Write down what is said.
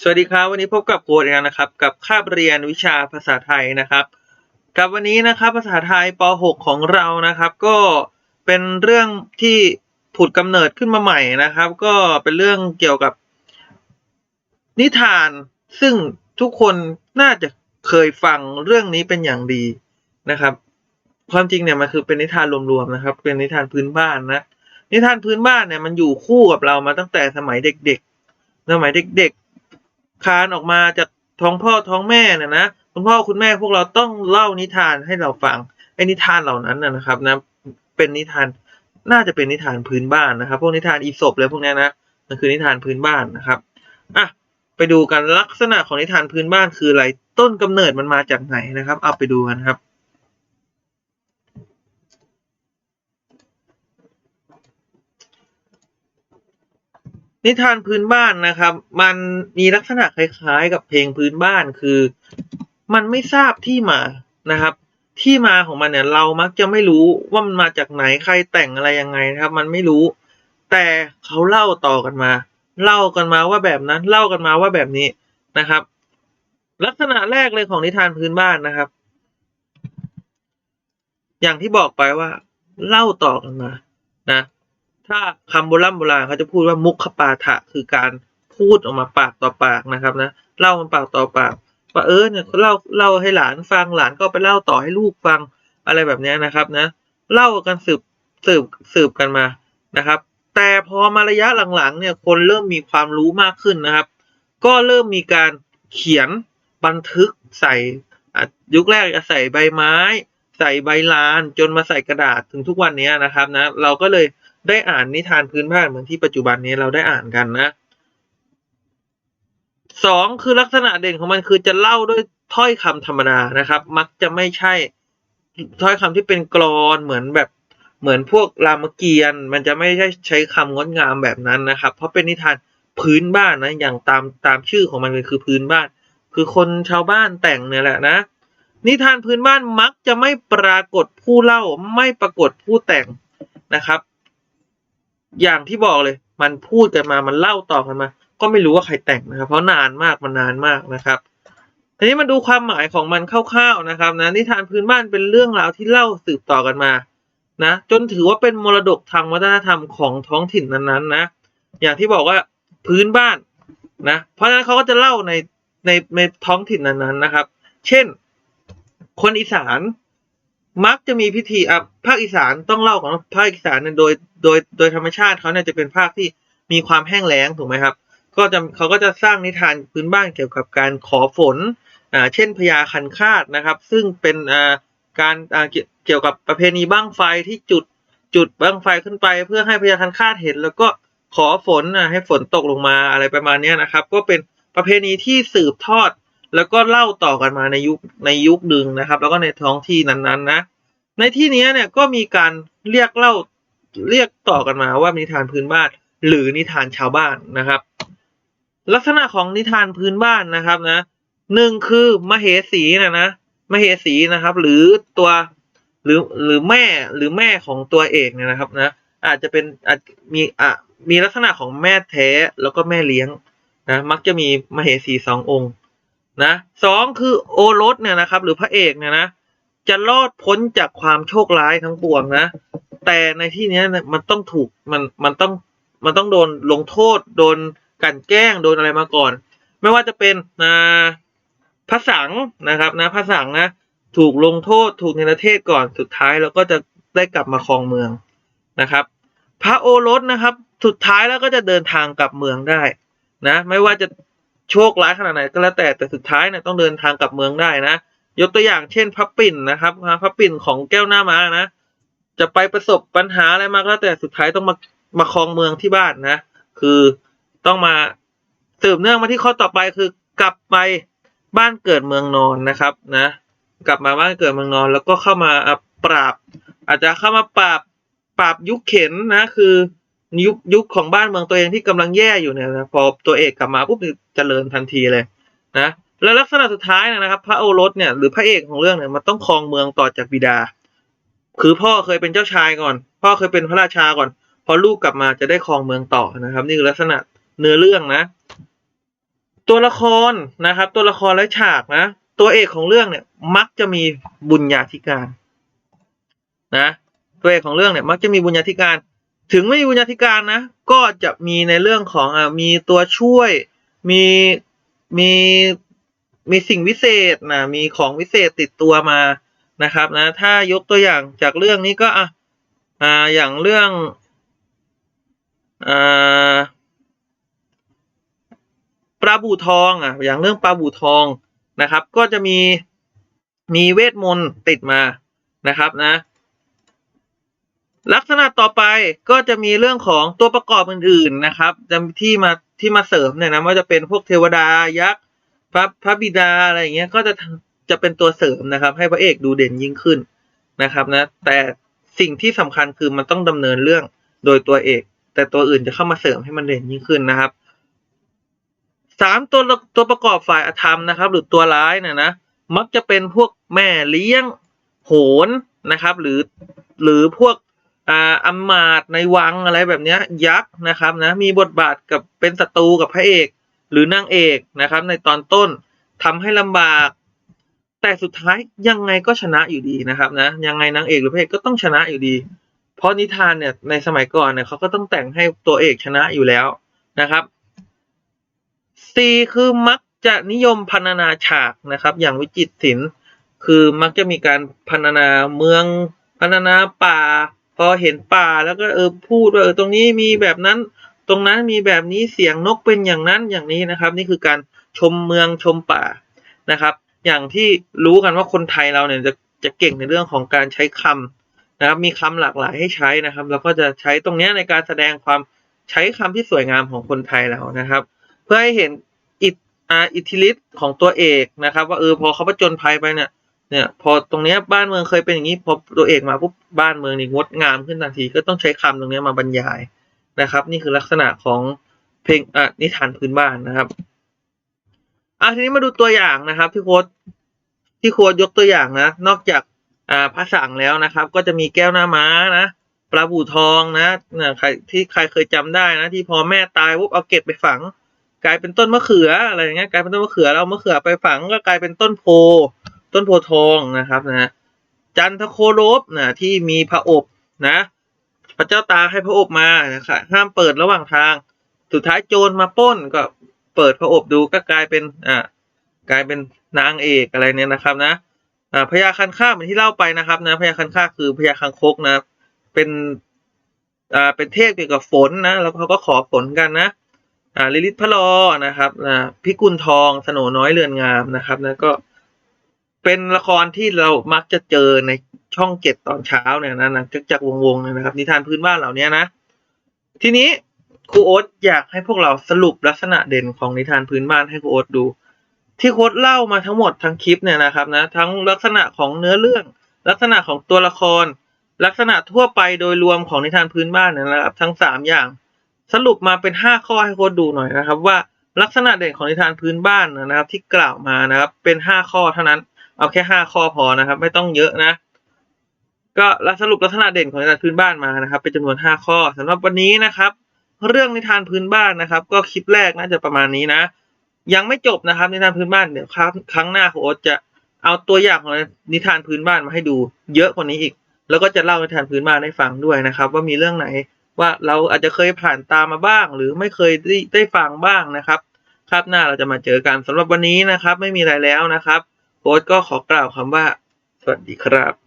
สวัสดีครับ วันนี้พบกับโค้ดอีกแล้วนะครับ กับคาบเรียนวิชาภาษาไทยนะครับ กับวันนี้นะครับภาษาไทยป .6 ของเรานะครับ ก็เป็นเรื่องที่ผุดกำเนิดขึ้นมาใหม่นะครับ ก็เป็นเรื่องเกี่ยวกับนิทาน ซึ่งทุกคนน่าจะเคยฟังเรื่องนี้เป็นอย่างดีนะครับ ความจริงเนี่ยมันคือเป็นนิทานรวมๆนะครับ เป็นนิทานพื้นบ้านนะนิทานพื้นบ้านเนี่ยมันอยู่คู่กับเรามาตั้งแต่สมัยเด็กๆสมัยเด็กๆ คลานออกมาจากท้องพ่อท้องแม่เนี่ยนะคุณพ่อคุณแม่พวกเราต้องเล่านิทานให้เราฟังไอ้นิทานเหล่านั้นนะนะครับนะเป็นนิทานน่าจะเป็นนิทานพื้นบ้านนะครับ พวกนิทานอีสบเลยพวกนี้นะมันคือนิทานพื้นบ้านนะครับอะไปดูกันลักษณะของนิทานพื้นบ้านคืออะไรต้นกำเนิดมันมาจากไหนนะครับ เอาไปดูกันครับ นิทานพื้นบ้านนะครับ มันมีลักษณะคล้ายๆ กับเพลงพื้นบ้านคือ มันไม่ทราบที่มานะครับ ที่มาของมันเนี่ยเรามักจะไม่รู้ว่ามันมาจากไหนใครแต่งอะไรยังไงนะครับ มันไม่รู้ แต่เขาเล่าต่อกันมา เล่ากันมาว่าแบบนั้น เล่ากันมาว่าแบบนี้นะครับ ลักษณะแรกเลยของนิทานพื้นบ้านนะครับ อย่างที่บอกไปว่า เล่าต่อกันมา นะ ถ้าคำโบราณโบราณเขาจะพูดว่ามุขปาฐะคือการพูดออกมาปากต่อปากนะครับนะเล่ามันปากต่อปากว่าเออเนี่ยเล่าเล่าให้หลานฟังหลานก็ไปเล่าต่อให้ลูกฟังอะไรแบบนี้นะครับนะเล่ากันสืบสืบสืบกันมานะครับ แต่พอมาระยะหลังๆเนี่ยคนเริ่มมีความรู้มากขึ้นนะครับ ก็เริ่มมีการเขียนบันทึกใส่ยุคแรกจะใส่ใบไม้ ใส่ใบลานจนมาใส่กระดาษถึงทุกวันนี้นะครับนะเราก็เลย ได้อ่านนิทานพื้นบ้านเหมือนที่ปัจจุบันนี้เราได้อ่านกันนะสองคือลักษณะเด่นของมันคือจะเล่าด้วยถ้อยคำธรรมดานะครับ มักจะไม่ใช่ถ้อยคำที่เป็นกลอนเหมือนแบบเหมือนพวกรามเกียรติ์มันจะไม่ใช่ใช้คำงดงามแบบนั้นนะครับ เพราะเป็นนิทานพื้นบ้านนะอย่างตามตามชื่อของมันเลยคือพื้นบ้าน คือคนชาวบ้านแต่งเนี่ยแหละนะ นิทานพื้นบ้านมักจะไม่ปรากฏผู้เล่าไม่ปรากฏผู้แต่งนะครับ อย่างที่บอกเลย มันพูดกันมามันเล่าต่อกันมา ก็ไม่รู้ว่าใครแต่งนะครับ เพราะนานมากมันนานมากนะครับทีนี้มาดูความหมายของมันคร่าวๆนะครับนะนิทานพื้นบ้านเป็นเรื่องราวที่เล่าสืบต่อกันมานะจนถือว่าเป็นมรดกทางวัฒนธรรมของท้องถิ่นนั้นๆนะอย่างที่บอกว่าพื้นบ้านนะเพราะฉะนั้นเขาก็จะเล่าในในในท้องถิ่นนั้นๆนะครับ เช่น คนอีสาน มักจะมีพิธีอะภาคอีสานต้องเล่าของภาคอีสานเนี่ยโดยโดยโดยธรรมชาติเขาเนี่ยจะเป็นภาคที่มีความแห้งแล้งถูกไหมครับ ก็จะเขาก็จะสร้างนิทานพื้นบ้านเกี่ยวกับการขอฝนอ่าเช่นพญาคันคาดนะครับ ซึ่งเป็นอ่าการอ่าเกี่ยวกับประเพณีบั้งไฟที่จุดจุดบั้งไฟขึ้นไปเพื่อให้พญาคันคาดเห็น แล้วก็ขอฝนอะให้ฝนตกลงมาอะไรประมาณนี้นะครับ ก็เป็นประเพณีที่สืบทอด แล้วก็เล่าต่อกันมาในยุคในยุคหนึ่งนะครับ แล้วก็ในท้องที่นั้นๆนะ ในที่นี้เนี่ยก็มีการเรียกเล่าเรียกต่อกันมาว่านิทานพื้นบ้าน หรือนิทานชาวบ้านนะครับ ลักษณะของนิทานพื้นบ้านนะครับนะหนึ่งคือมเหสีนะนะมเหสีนะครับ หรือตัวหรือหรือแม่หรือแม่ของตัวเอกเนี่ยนะครับนะอาจจะเป็นอาจมีอะมีลักษณะของแม่แท้แล้วก็แม่เลี้ยงนะมักจะมีมเหสีสององค์ นะสองคือโอรสเนี่ยนะครับ หรือพระเอกเนี่ยนะจะรอดพ้นจากความโชคร้ายทั้งปวงนะ แต่ในที่นี้มันต้องถูกมันมันต้องมันต้องโดนลงโทษ โดนกันแกล้งโดนอะไรมาก่อน ไม่ว่าจะเป็นนะพระสังนะครับนะพระสังนะถูกลงโทษถูกในประเทศก่อนสุดท้ายแล้วก็จะได้กลับมาครองเมืองนะครับ พระโอรสนะครับ สุดท้ายแล้วก็จะเดินทางกลับเมืองได้นะ ไม่ว่าจะ โชคร้ายขนาดไหนก็แล้วแต่แต่สุดท้ายเนี่ยต้องเดินทางกลับเมืองได้นะยกตัวอย่างเช่นพระปิ่นนะครับพระปิ่นของแก้วหน้าม้านะ จะไปประสบปัญหาอะไรมาก็แล้วแต่สุดท้ายต้องมามาครองเมืองที่บ้านนะ คือต้องมาสืบเนื่องมาที่ข้อต่อไปคือกลับไปบ้านเกิดเมืองนอนนะครับนะ กลับมาบ้านเกิดเมืองนอน แล้วก็เข้ามาปราบ อาจจะเข้ามาปราบปราบยุคเข็นนะ คือ ยุคยุคของบ้านเมืองตัวเองที่กำลังแย่อยู่เนี่ยนะพอตัวเอกกลับมาปุ๊บเจริญทันทีเลยนะแล้วลักษณะสุดท้ายนยนะครับ พระโอรสเนี่ยหรือพระเอกของเรื่องเนี่ยมันต้องครองเมืองต่อจากบิดา คือพ่อเคยเป็นเจ้าชายก่อน พ่อเคยเป็นพระราชาก่อน พอลูกกลับมาจะได้ครองเมืองต่อนะครับ นี่คือลักษณะเนื้อเรื่องนะ ตัวละครนะครับ ตัวละครและฉากนะ ตัวเอกของเรื่องเนี่ย มักจะมีบุญญาธิการ นะ ตัวเอกของเรื่องเนี่ย มักจะมีบุญญาธิการ ถึงไม่มีบุญญาธิการนะ ก็จะมีในเรื่องของอ่ามีตัวช่วย มีมีมีสิ่งวิเศษนะมีของวิเศษติดตัวมานะครับนะ ถ้ายกตัวอย่างจากเรื่องนี้ก็อะอ่าอย่างเรื่องอ่าปลาบู่ทองอะอย่างเรื่องปลาบู่ทองนะครับ ก็จะมีมีเวทมนต์ติดมานะครับนะ ลักษณะต่อไปก็จะมีเรื่องของตัวประกอบอื่นๆนะครับที่มาที่มาเสริมเนี่ยนะว่าจะเป็นพวกเทวดายักษ์พระพระบิดาอะไรอย่างเงี้ยก็จะจะเป็นตัวเสริมนะครับ ให้พระเอกดูเด่นยิ่งขึ้นนะครับนะแต่สิ่งที่สำคัญคือมันต้องดำเนินเรื่องโดยตัวเอก แต่ตัวอื่นจะเข้ามาเสริมให้มันเด่นยิ่งขึ้นนะครับสามตัวตัวประกอบฝ่ายอธรรมนะครับ หรือตัวร้ายเนี่ยนะมักจะเป็นพวกแม่เลี้ยงโหนนะครับ หรือหรือพวก อ่าอำมาตในวังอะไรแบบนี้ยักษ์นะครับนะมีบทบาทกับเป็นศัตรูกับพระเอก หรือนางเอกนะครับ ในตอนต้นทำให้ลำบาก แต่สุดท้ายยังไงก็ชนะอยู่ดีนะครับนะยังไงนางเอกหรือพระเอกก็ต้องชนะอยู่ดี เพราะนิทานเนี่ยในสมัยก่อนเนี่ยเขาก็ต้องแต่งให้ตัวเอกชนะอยู่แล้วนะครับสี่คือมักจะนิยมพรรณนาฉากนะครับ อย่างวิจิตรศิลป์คือมักจะมีการพรรณนาเมืองพรรณนาป่า พอเห็นป่าแล้วก็เออพูดว่าเออตรงนี้มีแบบนั้น ตรงนั้นมีแบบนี้เสียงนกเป็นอย่างนั้นอย่างนี้นะครับ นี่คือการชมเมืองชมป่านะครับ อย่างที่รู้กันว่าคนไทยเราเนี่ยจะจะเก่งในเรื่องของการใช้คำนะครับ มีคำหลากหลายให้ใช้นะครับแล้วก็จะใช้ตรงนี้ในการแสดงความใช้คำที่สวยงามของคนไทยเรานะครับ เพื่อให้เห็นอิทอิทธิฤทธิ์ของตัวเอกนะครับ ว่าเออพอเขาผจญภัยไปเนี่ย เนี่ยพอตรงนี้บ้านเมืองเคยเป็นอย่างนี้พอตัวเอกมาปุ๊บบ้านเมืองนี่งดงามขึ้นทันทีก็ต้องใช้คำตรงนี้มาบรรยายนะครับ นี่คือลักษณะของเพลงอะนิทานพื้นบ้านนะครับอะทีนี้มาดูตัวอย่างนะครับ ที่โค้ดที่โค้ดยกตัวอย่างนะ นอกจากอ่าพระสังแล้วนะครับ ก็จะมีแก้วหน้าม้านะปลาบู่ทองนะนะใครที่ใครเคยจำได้นะ ที่พอแม่ตายปุ๊บเอาเก็บไปฝัง กลายเป็นต้นมะเขืออะไรอย่างเงี้ยกลายเป็นต้นมะเขือเอามะเขือไปฝังก็กลายเป็นต้นโพ ต้นโพทองนะครับนะจันทโคลบนะที่มีพระอบนะ พระเจ้าตาให้พระอบมานะครับห้ามเปิดระหว่างทาง สุดท้ายโจรมาป้นก็เปิดพระอบดูก็กลายเป็นอ่ากลายเป็นนางเอกอะไรเนี่ยนะครับนะอ่าพญาคันคาเหมือนที่เล่าไปนะครับนะพญาคันคาคือพญาคังคกนะเป็นอ่าเป็นเทพเกี่ยวกับฝนนะแล้วเขาก็ขอฝนกันนะอ่าลิลิตพระลอนะครับอ่าพิกุลทองสโนน้อยเรือนงามนะครับนะก็ เป็นละครที่เรามักจะเจอในช่องเจ็ดตอนเช้าเนี่ยนะนะจักจักวงๆเนี่ยนะครับ นิทานพื้นบ้านเหล่านี้นะ ทีนี้ครูโอ๊ตอยากให้พวกเราสรุปลักษณะเด่นของนิทานพื้นบ้านให้ครูโอ๊ตดู ที่โค้ดเล่ามาทั้งหมดทั้งคลิปเนี่ยนะครับนะทั้งลักษณะของเนื้อเรื่อง ลักษณะของตัวละคร ลักษณะทั่วไปโดยรวมของนิทานพื้นบ้านเนี่ยนะครับ ทั้งสามอย่าง สรุปมาเป็นห้าข้อให้โค้ดดูหน่อยนะครับ ว่าลักษณะเด่นของนิทานพื้นบ้านนะครับ ที่กล่าวมานะครับ เป็นห้าข้อเท่านั้น เอาแค่ห้าข้อพอนะครับ ไม่ต้องเยอะนะ ก็สรุปลักษณะเด่นของนิทานพื้นบ้านมานะครับ เป็นจำนวนห้าข้อสำหรับวันนี้นะครับ เรื่องนิทานพื้นบ้านนะครับ ก็คลิปแรกน่าจะประมาณนี้นะ ยังไม่จบนะครับ นิทานพื้นบ้านเดี๋ยวครั้งครั้งหน้าโค้ดจะเอาตัวอย่างของนิทานพื้นบ้านมาให้ดู เยอะกว่านี้อีก แล้วก็จะเล่านิทานพื้นบ้านให้ฟังด้วยนะครับ ว่ามีเรื่องไหนว่าเราอาจจะเคยผ่านตามมาบ้าง หรือไม่เคยได้ได้ฟังบ้างนะครับ คราบหน้าเราจะมาเจอกันสำหรับวันนี้นะครับ ไม่มีอะไรแล้วนะครับ โค้ดก็ขอกล่าวคำว่า สวัสดีครับ